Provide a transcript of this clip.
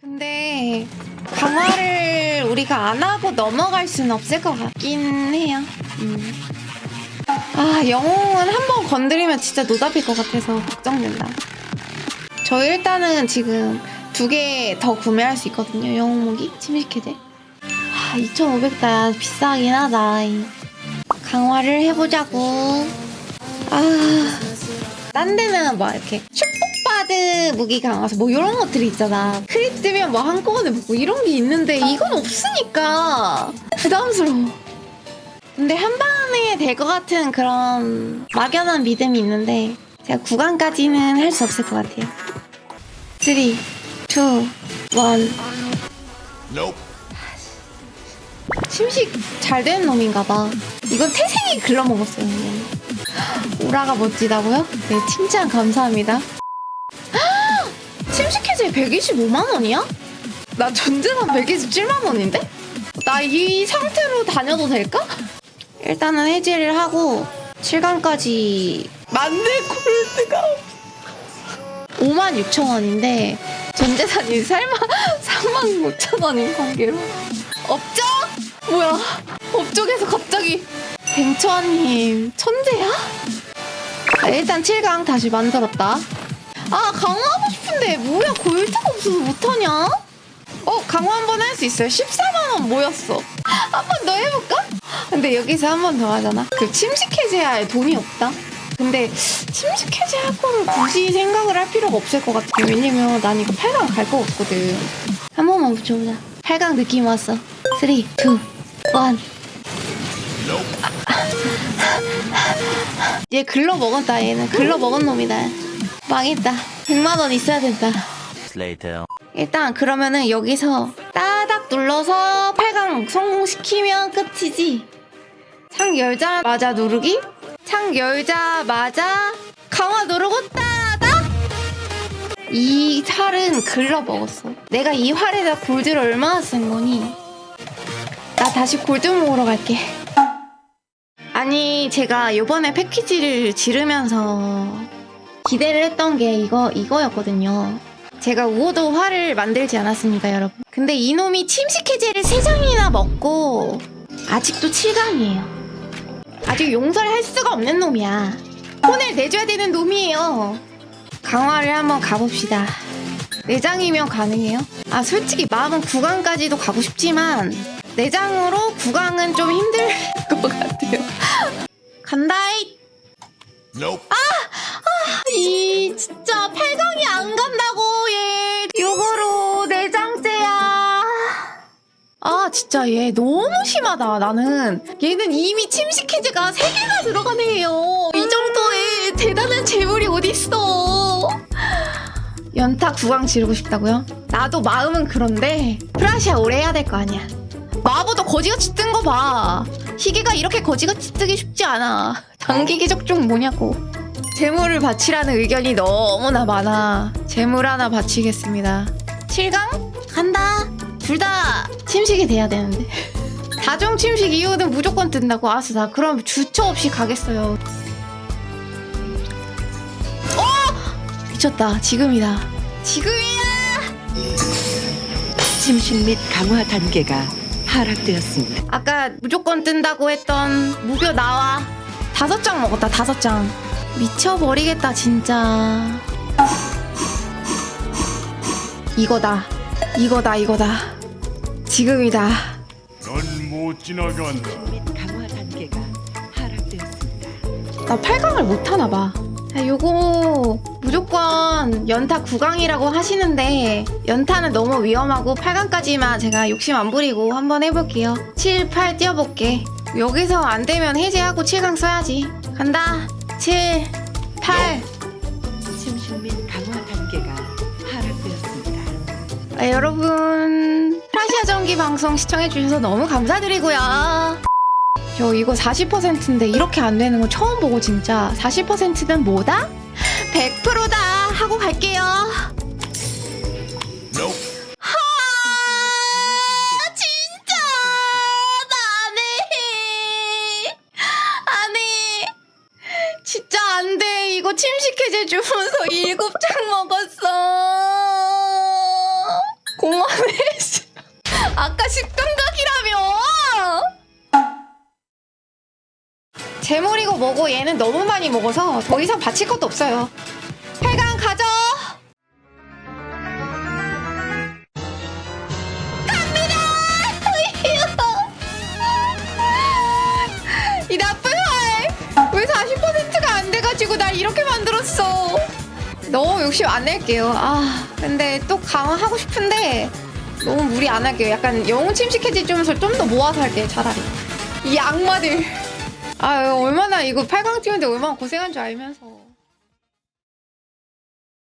근데 강화를 우리가 안 하고 넘어갈 수는 없을 것 같긴 해요. 음. 아 영웅은 한 번 건드리면 진짜 노답일 것 같아서 걱정된다. 저 일단은 지금 두 개 더 구매할 수 있거든요. 영웅 무기 침식해제. 아 2,500다 비싸긴 하다. 이. 강화를 해보자고. 아. 딴 데는 막 이렇게 축 복받은 무기 강화서 뭐 이런 것들이 있잖아. 크립 뜨면 뭐 한꺼번에 먹고 이런 게 있는데 이건 없으니까 부담스러워. 근데 한 방에 될 것 같은 그런 막연한 믿음이 있는데 제가 구간까지는 할 수 없을 것 같아요. 3, 2, 1. Nope. 침식 잘 되는 놈인가 봐. 이건 태생이 글러먹었어요. 그냥. 오라가 멋지다고요? 네, 칭찬 감사합니다. 침식 해제 125만 원이야? 나 전재산 127만 원인데? 나 이 상태로 다녀도 될까? 일단은 해제를 하고 7강까지 만렙 골드가 5만 6천 원인데 전재산이 설마 3만 5천 원인 관계로 업적? 뭐야 업적에서 갑자기 뱅처님 천재야? 아, 일단 7강 다시 만들었다 아 강화하고 싶은데 뭐야? 골드가 없어서 못하냐? 어 강화 한 번 할 수 있어요. 14만원 모였어. 한 번 더 해볼까? 근데 여기서 한 번 더 하잖아. 그 침식 해제할 돈이 없다? 근데 침식 해제할 거를 굳이 생각을 할 필요가 없을 것 같아. 왜냐면 난 이거 8강 갈 거 없거든. 한 번만 붙여보자. 8강 느낌 왔어. 3, 2, 1 Nope. 얘 글러 먹었다 얘는. 글러 먹은 놈이다 망했다. 100만 원 있어야 된다. Later. 일단 그러면은 여기서 따닥 눌러서 8강 성공시키면 끝이지. 창 열자마자 누르기. 창 열자마자 강화 누르고 따닥! 이 활은 글러 먹었어. 내가 이 활에다 골드를 얼마나 쓴 거니? 나 다시 골드 모으러 갈게. 아니 제가 요번에 패키지를 지르면서 기대를 했던 게 이거 이거였거든요. 제가 우호도 화를 만들지 않았습니까, 여러분? 근데 이놈이 침식 해제를 3장이나 먹고 아직도 7강이에요. 아직 용서를 할 수가 없는 놈이야. 혼을 내줘야 되는 놈이에요. 강화를 한번 가봅시다. 4장이면 가능해요? 아, 솔직히 마음은 9강까지도 가고 싶지만 4장으로 9강은 좀 힘들 것 같아요. 간다이! Nope. 이 진짜 8강이 안 간다고 얘. 요거로 네 내장째야. 아 진짜 얘 너무 심하다 나는. 얘는 이미 침식 해제가 3개가 들어간 애예요. 이 정도의 대단한 재물이 어딨어. 연타 9강 지르고 싶다고요? 나도 마음은 그런데 프라시아 오래 해야 될 거 아니야. 마보도 거지같이 뜬 거 봐. 희귀가 이렇게 거지같이 뜨기 쉽지 않아. 단기 기적종 뭐냐고 재물을 바치라는 의견이 너무나 많아. 재물 하나 바치겠습니다. 7강? 간다. 둘 다 침식이 돼야 되는데. 다중 침식 이후는 무조건 뜬다고. 알았어, 나 그럼 주처 없이 가겠어요. 어! 미쳤다. 지금이다. 지금이야! 침식 및 강화 단계가 하락되었습니다. 아까 무조건 뜬다고 했던 무교 나와. 다섯 장 먹었다, 다섯 장. 미쳐버리겠다, 진짜. 이거다. 이거다, 이거다. 지금이다. 넌 못 지나간다. 및 강화 단계가 하락되었습니다. 나 8강을 못하나 봐. 자, 요거 무조건 연타 9강이라고 하시는데 연타는 너무 위험하고 8강까지만 제가 욕심 안 부리고 한번 해볼게요. 7, 8 뛰어볼게. 여기서 안 되면 해제하고 7강 써야지. 간다. 7, 8. 침식 및 강화 단계가 하락되었습니다. 아, 여러분 프라시아 전기 방송 시청해주셔서 너무 감사드리고요. 저 이거 40%인데 이렇게 안 되는 거 처음 보고 진짜 40%는 뭐다? 100%다 하고 갈게요. 주면서 일곱 장 먹었어. 씨. 아까 10등각이라며. 재물이고 뭐고 얘는 너무 많이 먹어서 더 이상 바칠 것도 없어요 너무 욕심 안 낼게요. 아, 근데 또 강화하고 싶은데 너무 무리 안 할게요. 약간 영웅 침식해지 좀서 좀 더 모아서 할게요, 차라리. 이 악마들. 아, 얼마나 이거 8강 뛰는데 얼마나 고생한 줄 알면서.